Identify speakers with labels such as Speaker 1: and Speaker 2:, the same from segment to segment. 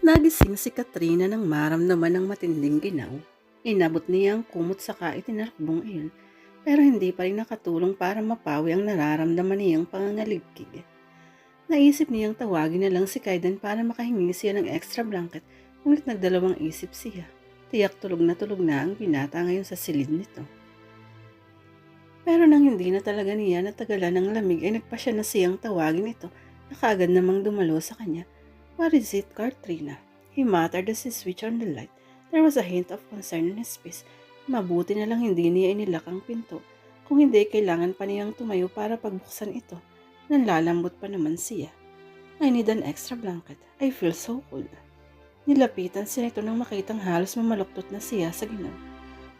Speaker 1: Nagising si Katrina nang maramdaman ng matinding ginaw. Inabot niya ang kumot sa itinalakbong iyon, pero hindi pa rin nakatulong para mapawi ang nararamdaman niyang pangangaligkig. Naisip niyang tawagin na lang si Kaiden para makahingi siya ng extra blanket, ngunit nagdalawang isip siya. Tiyak tulog na tulog na ang binata ngayon sa silid nito. Pero nang hindi na talaga niya natagalan ng lamig ay nagpa siya na siyang tawagin ito na kaagad namang dumalo sa kanya What is it, Katrina? He muttered as he switched on the light. There was a hint of concern in his face. Mabuti na lang hindi niya inilak ang pinto. Kung hindi, kailangan pa niyang tumayo para pagbuksan ito. Nanlalambot pa naman siya. I need an extra blanket. I feel so cold. Nilapitan siya ito nang makitang halos mamaluktot na siya sa ginaw.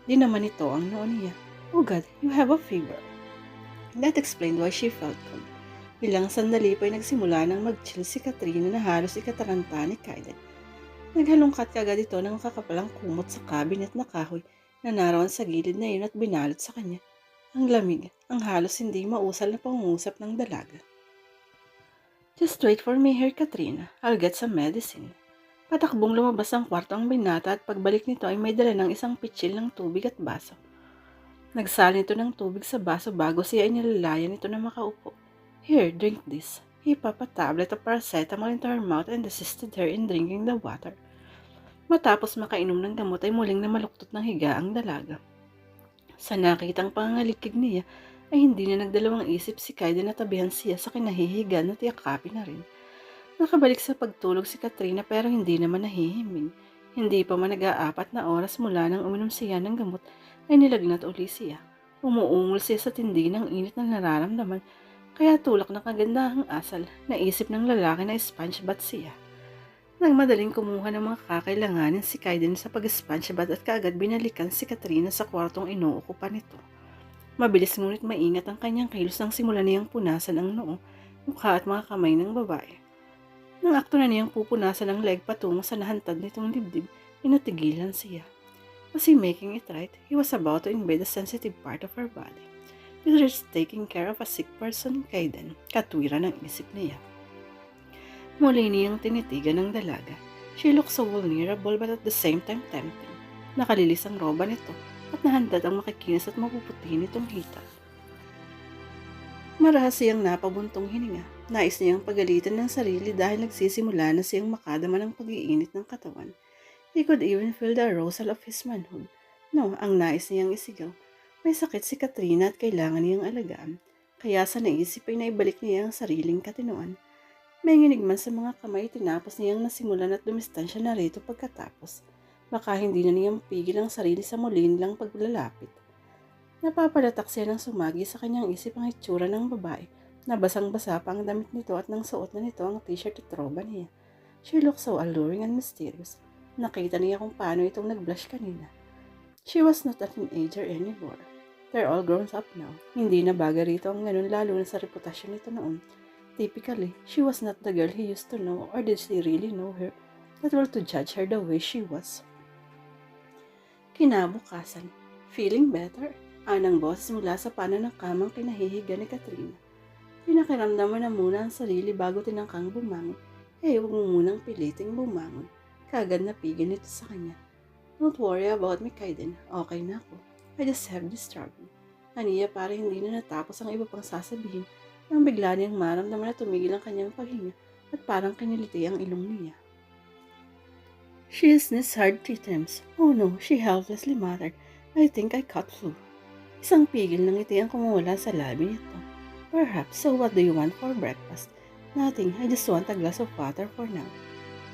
Speaker 1: Di naman ito ang noon niya. Oh God, you have a fever. That explained why she felt cold. Ilang sandali pa ay nagsimula nang mag-chill si Katrina na halos ikataranta ni Kaiden. Naghalungkat kagad ito ng kakapalang kumot sa cabinet na kahoy na narawan sa gilid na iyon at binalot sa kanya. Ang lamig, ang halos hindi mausal na pangungusap ng dalaga. Just wait for me here, Katrina. I'll get some medicine. Patakbong lumabas ang kwarto ang binata at pagbalik nito ay may dala ng isang pitsil ng tubig at baso. Nagsalin ito ng tubig sa baso bago siya ay nilalayan ito na makaupo. Here, drink this. He popped a tablet of paracetamol into her mouth and assisted her in drinking the water. Matapos makainom ng gamot ay muling na maluktot ng higa ang dalaga. Sa nakitang pangangalikig niya, ay hindi na nagdalawang isip si Kaiden na tabihan siya sa kinahihiga na tiyakapin na rin. Nakabalik sa pagtulog si Katrina pero hindi naman nahihiming. Hindi pa man nag-aapat na oras mula nang uminom siya ng gamot ay nilagnat uli siya. Umuungol siya sa tindi ng init na nararamdaman kaya tulak ng kagandahang asal, naisip ng lalaki na sponge siya. Nang madaling kumuha ng mga kakailanganin si Kaiden sa pag-sponge at kaagad binalikan si Katrina sa kwartong inuukupan nito. Mabilis ngunit maingat ang kanyang kilos nang simula niyang punasan ang noo, mukha at mga kamay ng babae. Nang akto na niyang pupunasan ang leg patungo sa nahantad nitong dibdib, inatigilan siya. Was he making it right? He was about to invade a sensitive part of her body. This is taking care of a sick person, Kaiden. Katwira ng isip niya. Muli niyang tinitigan ng dalaga. She looked so vulnerable but at the same time tempting. Nakalilis ang roba nito at nahandad ang makikinis at mapuputi nitong hita. Marahas siyang napabuntong hininga. Nais niyang pagalitan ng sarili dahil nagsisimula na siyang makadama ng pag-iinit ng katawan. He could even feel the arousal of his manhood. No, ang nais niyang isigaw. May sakit si Katrina at kailangan niyang alagaan. Kaya sa naisip ay naibalik niya ang sariling katinuan. May nginig man sa mga kamay tinapos niyang nasimulan at dumistansya na rito pagkatapos. Baka hindi na niyang pigil ang sarili sa muli nilang paglalapit. Napapalatak siya ng sumagi sa kanyang isip ang itsura ng babae na basang-basa pa ang damit nito at nang suot na nito ang t-shirt at roba niya. She looked so alluring and mysterious. Nakita niya kung paano itong nag-blush kanina. She was not a teenager anymore. They're all grown up now. Hindi na bagay rito ang ganun lalo na sa reputasyon nito noon. Typically, she was not the girl he used to know or did he really know her that were to judge her the way she was. Kinabukasan, feeling better, anang boses mula sa ng kamang kinahihiga ni Katrina. Pinakiramdaman na muna ang sarili bago tinangkang bumangon. Eh, huwag mo munang piliting bumangon. Kagad na pigil nito sa kanya. Don't worry about me, Kaiden. Okay na ako. I just have this struggle. Aniya para hindi na natapos ang iba pang sasabihin nang bigla niyang maramdaman na tumigil ang kanyang paghinga at parang kiniliti ang ilong niya. She sneezed hard three times. Oh no, she helplessly muttered. I think I caught flu. Isang pigil ng ngiti ang kumawala sa labi nito. Perhaps, so what do you want for breakfast? Nothing, I just want a glass of water for now.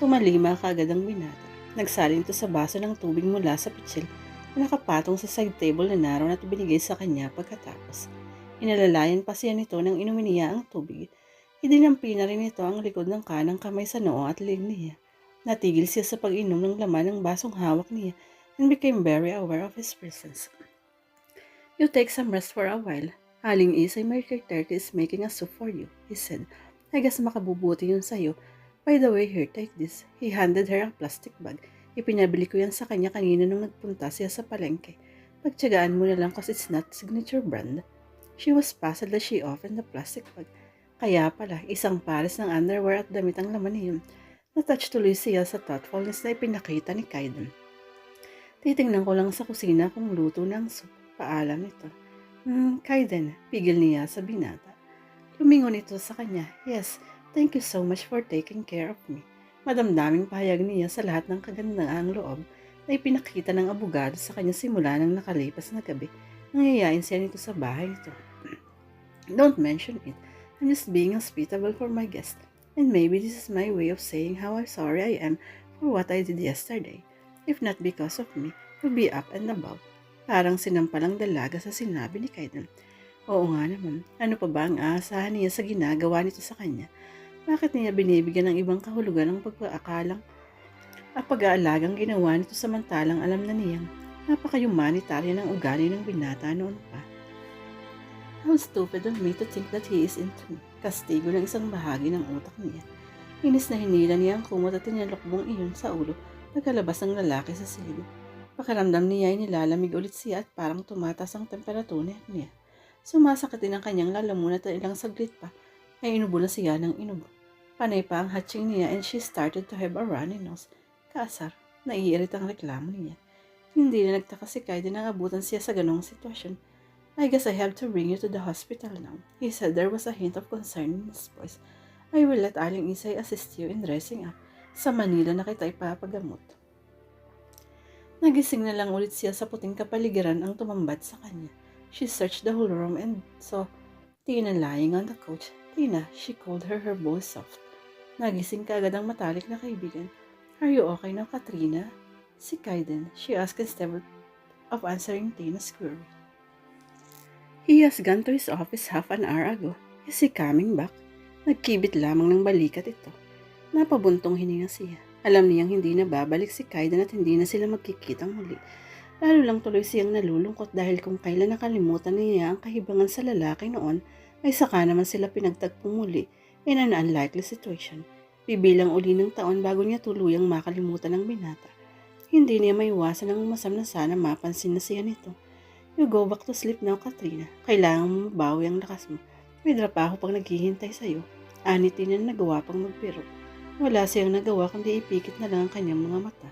Speaker 1: Tumalima kagad ang binata. Nagsalin ito sa baso ng tubig mula sa pitsil nakapatong sa side table na naroon at binigay sa kanya pagkatapos. Inalalayan pa siya nito nang inumin niya ang tubig. Idinampi na rin ito ang likod ng kanang kamay sa noo at leg niya. Natigil siya sa pag-inom ng laman ng basong hawak niya and became very aware of his presence. You take some rest for a while. Aling Isay Mercury 30 is making a soup for you, he said. I guess makabubuti yun sa'yo. By the way, here, take this. He handed her a plastic bag. Ipinabili ko yan sa kanya kanina nung nagpunta siya sa palengke. Pagtsagaan mo na lang cause it's not signature brand. She was puzzled as she opened the plastic bag. Kaya pala, isang pares ng underwear at damit ang laman niyon. Natouch tuloy siya sa thoughtfulness na ipinakita ni Kaiden. Titingnan ko lang sa kusina kung luto ng soup. Paalam ito. Hmm, Kaiden, pigil niya sa binata. Lumingon ito sa kanya. Yes, thank you so much for taking care of me. Madamdaming pahayag niya sa lahat ng kagandaang loob na ipinakita ng abogado sa kanya simula ng nakalipas na gabi. Nangyayaan siya nito sa bahay nito. Don't mention it. I'm just being hospitable for my guest. And maybe this is my way of saying how sorry I am for what I did yesterday. If not because of me, you'll be up and about. Parang sinampalang dalaga sa sinabi ni Kaiden. Oo nga naman, ano pa ba ang aasahan niya sa ginagawa nito sa kanya? Bakit niya binibigyan ng ibang kahulugan ang pagkaakalang at pag-aalagang ginawa nito samantalang alam na niyang napaka-humanitarian ng ugali ng binata noon pa? How stupid of me to think that he is me. Kastigo ng isang bahagi ng utak niya. Inis na hinila niya ang kumot at tinalokbong iyon sa ulo pagkalabas ng lalaki sa silid. Pakiramdam niya ay nilalamig ulit siya at parang tumatas ang temperatura niya. Sumasakit din ang kanyang lalamunan at ilang saglit pa ay inubo na siya ng inubo. Panay pa ang hatching niya and she started to have a runny nose. Kaasar, naiirit ang reklamo niya. Hindi na nagtaka si Kaiden nang abutan siya sa ganong sitwasyon. I guess I have to bring you to the hospital now. He said there was a hint of concern in his voice. I will let Aling Isay assist you in dressing up. Sa Manila na kita ipapagamot. Nagising na lang ulit siya sa puting kapaligiran ang tumambat sa kanya. She searched the whole room and saw Tina lying on the couch. Tina, she called her her voice soft. Nagising kaagad ang matalik na kaibigan. Are you okay now, Katrina? Si Kaiden, she asked instead of answering Tina's query. He has gone to his office half an hour ago. Is he coming back? Nagkibit lamang ng balikat ito. Napabuntong hininga siya. Alam niyang hindi na babalik si Kaiden at hindi na sila magkikitang muli. Lalo lang tuloy siyang nalulungkot dahil kung kailan nakalimutan niya ang kahibangan sa lalaki noon, ay saka naman sila pinagtagpong muli in an unlikely situation. Bibilang uli ng taon bago niya tuluyang makalimutan ang binata. Hindi niya maiwasan ang umasam na sana mapansin na siya nito. You go back to sleep now, Katrina. Kailangan mo mabawi ang lakas mo. May trabaho pang naghihintay sa'yo. Anit na nagawa pang magpiro. Wala siyang nagawa kundi ipikit na lang ang kanyang mga mata.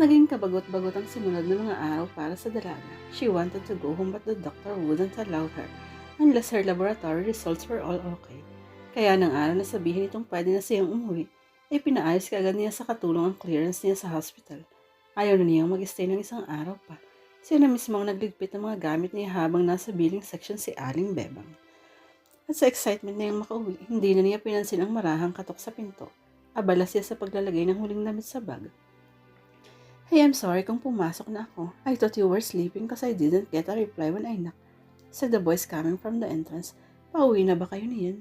Speaker 1: Naging kabagot-bagot ang sumunod na mga araw para sa dalaga. She wanted to go home but the doctor wouldn't allow her unless her laboratory results were all okay. Kaya nang araw na sabihin itong pwede na siyang umuwi, ay pinaayos kaagad niya sa katulong ang clearance niya sa hospital. Ayaw na niyang mag-stay ng isang araw pa. Siya na mismo ang nagligpit ng mga gamit niya habang nasa billing section si Aling Bebang. At sa excitement na yung makauwi, hindi na niya pinansin ang marahang katok sa pinto. Abala siya sa paglalagay ng huling damit sa bag. Hey, I'm sorry kung pumasok na ako. I thought you were sleeping because I didn't get a reply when I knocked. Said the voice coming from the entrance. Pauwi na ba kayo niyan?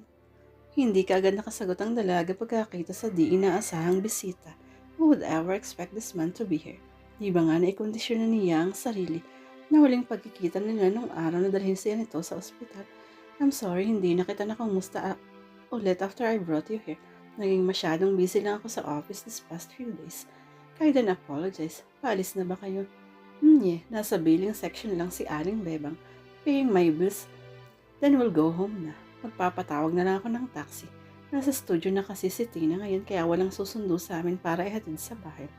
Speaker 1: Hindi ka agad nakasagot ang dalaga pagkakita sa di inaasahang bisita. Who would ever expect this man to be here? Di ba nga naikondisyon na niya ang sarili na huling pagkikita nila nung araw na dalhin siya nito sa ospital. I'm sorry, hindi na kita nakumusta ulit after I brought you here. Naging masyadong busy lang ako sa office this past few days. Kaya din apologize. Paalis na ba kayo? Hmm, yeah. Nasa billing section lang si Aling Bebang. Paying my bills. Then we'll go home na. Magpapatawag na lang ako ng taxi. Nasa studio na kasi si Tina ngayon kaya walang susundo sa amin para ihatid sa bahay.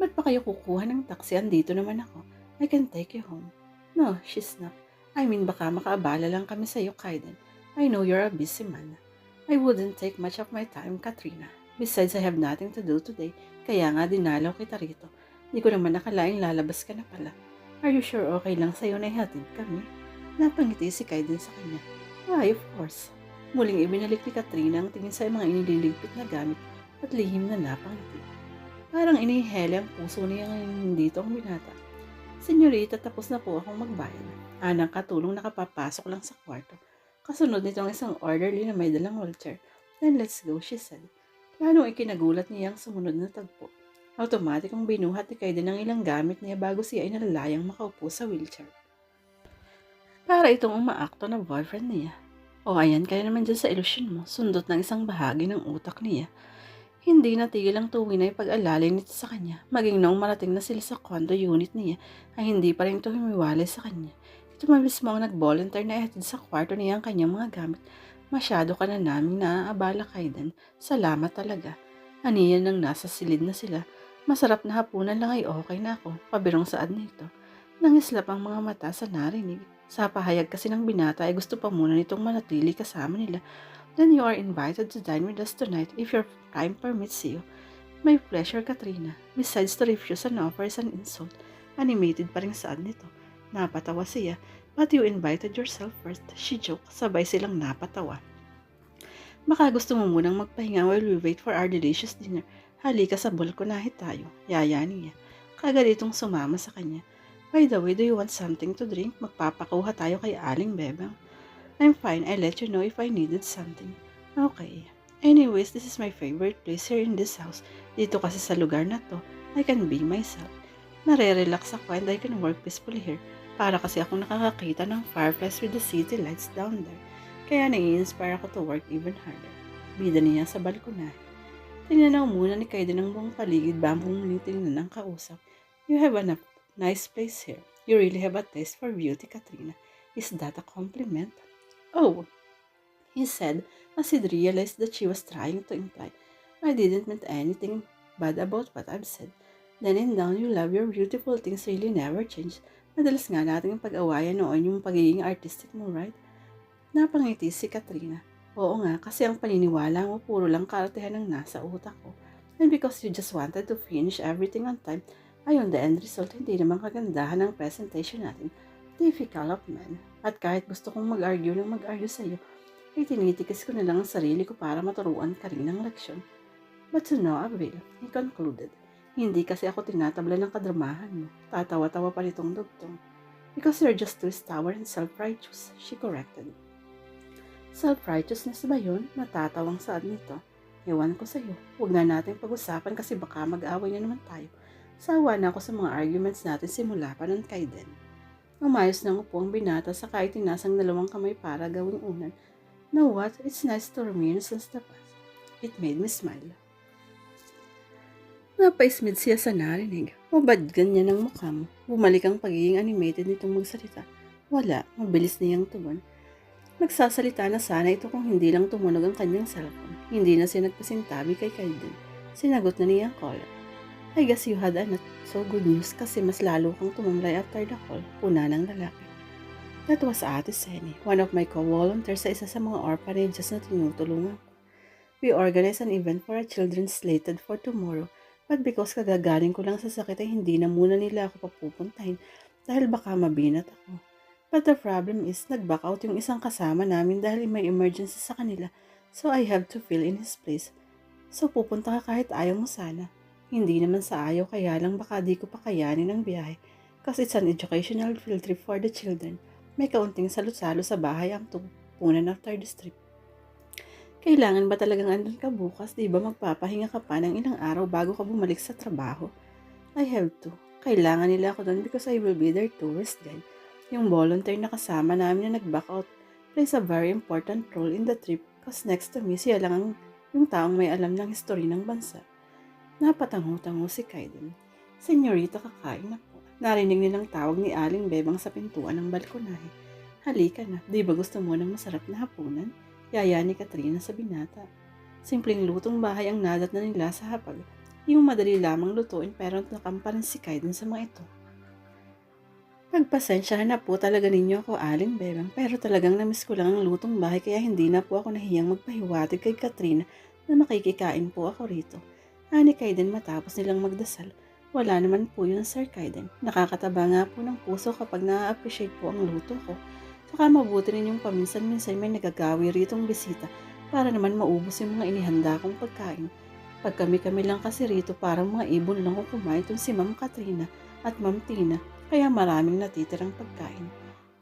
Speaker 1: Ba't pa kayo kukuha ng taxi? Andito naman ako. I can take you home. No, she's not. I mean, baka makaabala lang kami sa'yo, Kaiden. I know you're a busy man. I wouldn't take much of my time, Katrina. Besides, I have nothing to do today, kaya nga dinalaw kita rito. Hindi ko naman nakalaing lalabas ka na pala. Are you sure okay lang sa'yo na ihatid kami? Napangiti si Kaiden sa kanya. Why, of course. Muling ibinalik ni Katrina ang tingin sa mga iniligpit na gamit at lihim na napangiti. Parang inihele ang puso niya ngayon dito ang binata. Senyorita, tapos na po akong magbayad. Anang katulong nakapapasok lang sa kwarto. Kasunod nito ang isang orderly na may dalang wheelchair. Then let's go, she said. Lalong ikinagulat niya ang sumunod na tagpo. Automatic ang binuhat ni Kaiden ng ilang gamit niya bago siya ay nalalayang makaupo sa wheelchair. Para itong umaakto na boyfriend niya. O ayan, kaya naman dyan sa ilusyon mo, sundot ng isang bahagi ng utak niya. Hindi natigil ang tuwi na ipag-alalay nito sa kanya. Maging noong marating na sila sa condo unit niya, ay hindi pa rin ito humiwalay sa kanya. Ito mismo ang nag-volunteer na ihatid sa kwarto niya ang kanyang mga gamit Masyado ka na naming naaabala Kaiden. Salamat talaga. Aniyan nang nasa silid na sila. Masarap na hapunan lang ay okay na ako. Pabirong saad nito. Nangislap ang mga mata sa narinig. Sa pahayag kasi ng binata ay gusto pa muna nitong manatili kasama nila. Then you are invited to dine with us tonight if your time permits you. My pleasure, Katrina. Besides to refuse an offer is an insult. Animated pa rin saad nito. Napatawa siya. But you invited yourself first. She joked. Sabay silang napatawa. Baka gusto mo munang magpahinga while we wait for our delicious dinner. Halika sa balkonahe tayo. Yaya niya. Kagalitong sumama sa kanya. By the way, do you want something to drink? Magpapakuha tayo kay Aling Bebang. I'm fine. I'll let you know if I needed something. Okay. Anyways, this is my favorite place here in this house. Dito kasi sa lugar na to, I can be myself. Nare-relax ako and I can work peacefully here. Para kasi akong nakakakita ng fireflies with the city lights down there. Kaya nai-inspire ako to work even harder. Bida niya sa balkonahe. Tinanaw muna ni Kaiden ang buong paligid bago muling tinanong ng kausap. You have a nice place here. You really have a taste for beauty, Katrina. Is that a compliment? Oh, he said as he'd realized that she was trying to imply. I didn't mean anything bad about what I've said. Then and down, you love your beautiful things really never change. Madalas nga natin yung pag-awayan noon yung pagiging artistic mo, right? Napangiti si Katrina. Oo nga, kasi ang paniniwala mo puro lang kaartehan ng nasa utak ko. And because you just wanted to finish everything on time, ayun, the end result, hindi naman kagandahan ng presentation natin. Typical of men. At kahit gusto kong mag-argue ng mag-argue sa'yo, ay tinitikis ko na lang ang sarili ko para maturuan ka rin ng leksyon. But to no avail, he concluded. Hindi kasi ako tinatabla ng kadramahan mo. Tatawa-tawa pa nitong dugtong. Because you're just too stubborn and self-righteous, she corrected. Self-righteousness ba yun? Natatawang saad nito. Ewan ko sa'yo. Huwag na natin pag-usapan kasi baka mag-away na naman tayo. Sawa na ako sa mga arguments natin simula pa ng Kaiden. Umayos ng upo ang binata sa kahit tinasang dalawang kamay para gawing unan. Know what? It's nice to reminiscence the past. It made me smile. Napaismid siya sa narinig. Mabad ganyan ang mukha mo. Bumalik ang pagiging animated nitong magsalita. Wala, mabilis niyang tugon. Nagsasalita na sana ito kung hindi lang tumunog ang kanyang cellphone. Hindi na siya nagpasintabi kay Kaiden. Sinagot na niya ang caller. I guess you had a not so good news kasi mas lalo kang tumumlay after the call. Puna ng lalaki. That was Ate Seni, one of my co-volunteers sa isa sa mga orphanages na tinutulungan ko. We organized an event for our children slated for tomorrow But because kagagaling ko lang sa sakit ay hindi na muna nila ako papupuntahin dahil baka mabinat ako. But the problem is, nag-back out yung isang kasama namin dahil may emergency sa kanila. So I have to fill in his place. So pupunta ka kahit ayaw mo sana. Hindi naman sa ayaw kaya lang baka di ko pa kayanin ang biyahe. Kasi it's an educational field trip for the children. May kaunting salo-salo sa bahay ang tupunan after this trip. Kailangan ba talagang andun ka bukas? Di ba magpapahinga ka pa ng ilang araw bago ka bumalik sa trabaho? I have to. Kailangan nila ako doon because I will be their tourist guide. Yung volunteer na kasama namin na nag-back out plays a very important role in the trip because next to me siya lang ang yung taong may alam ng history ng bansa. Napatango-tango si Kaiden. Senyorita, kakain na po. Narinig nilang tawag ni Aling Bebang sa pintuan ng balkonahe. Halika na, di ba gusto mo ng masarap na hapunan? Yaya ni Katrina sa binata. Simpleng lutong bahay ang nadat na nila sa hapag. Yung madali lamang lutuin pero nakamparan si Kaiden sa mga ito. Pagpasensyahan na po talaga ninyo ako, Aling Bebang, pero talagang namiss ko lang ang lutong bahay kaya hindi na po ako nahiyang magpahiwatig kay Katrina na makikikain po ako rito. Ani Kaiden matapos nilang magdasal. Wala naman po yun, Sir Kaiden. Nakakataba nga po ng puso kapag na-appreciate po ang luto ko. Saka mabuti rin yung paminsan-minsan may nagagawi ritong bisita para naman maubos yung mga inihanda kong pagkain. Pag kami-kami lang kasi rito parang mga ibon lang ko kumain itong si Ma'am Katrina at Ma'am Tina kaya maraming natitirang pagkain.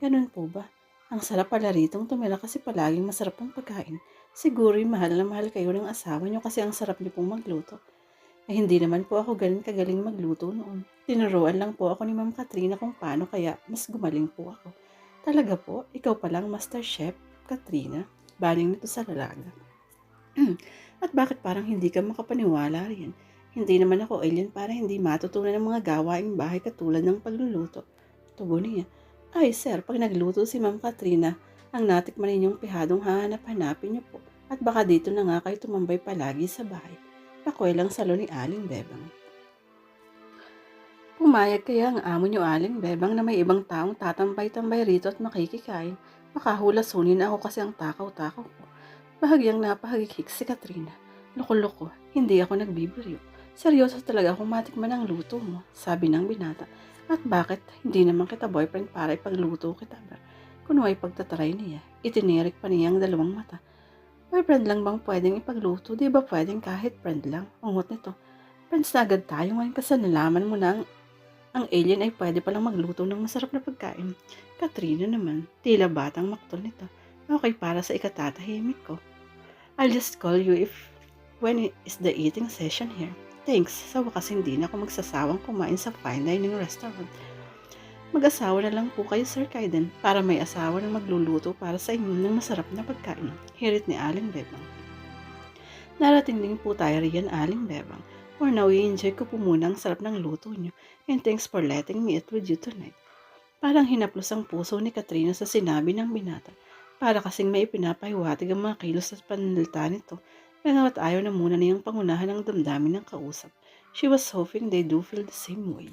Speaker 1: Ganun po ba? Ang sarap pala ritong tumira kasi palaging masarap ang pagkain. Siguro mahal na mahal kayo ng asawa niyo kasi ang sarap niyo pong magluto. Eh hindi naman po ako ganun kagaling magluto noon. Tinuruan lang po ako ni Ma'am Katrina kung paano kaya mas gumaling po ako. Talaga po, ikaw palang Master Chef, Katrina. Baling nito sa lalaga. At bakit parang hindi ka makapaniwala rin? Hindi naman ako alien para hindi matutunan ng mga gawaing bahay katulad ng pagluluto. Tugon niya. Ay sir, pag nagluto si Ma'am Katrina, ang natikman ninyong pihadong hahanap-hanapin niyo po at baka dito na nga kayo tumambay palagi sa bahay. Pakwelang salo ni Aling Bebang. Pumayag kaya ang amo niyo Aling Bebang na may ibang taong tatambay-tambay rito at makikikain. Makahulasunin ako kasi ang takaw-takaw ko. Bahagyang napahagikik si Katrina. Loko-loko, hindi ako nagbibiryo. Seryoso talaga kung matikman ang luto mo, sabi ng binata. At bakit hindi naman kita boyfriend para ipagluto kita? Kunway pagtatry niya, itinirik pa niya ang dalawang mata. Boyfriend lang bang pwedeng ipagluto? Di ba pwedeng kahit friend lang? Ungot nito. Friends na agad tayo ngayon kasi nalaman mo na ang, ang alien ay pwede palang magluto ng masarap na pagkain. Katrina naman, tila batang maktol nito. Okay para sa ikatatahimik ko. I'll just call you if when is the eating session here. Thanks, sa wakas hindi na ako magsasawang kumain sa fine dining restaurant. Mag-asawa na lang po kayo, Sir Kaiden, para may asawa na magluluto para sa inyo ng masarap na pagkain. Hirit ni Aling Bebang. Narating din po tayo riyan, Aling Bebang. For now, i-enjoy ko po muna ang sarap ng luto niyo. And thanks for letting me eat with you tonight. Parang hinaplos ang puso ni Katrina sa sinabi ng binata. Para kasing may pinapahiwatig ang mga kilos at pananalita nito. Bagamat ayaw na muna niyang pangunahan ang damdamin ng kausap. She was hoping they do feel the same way.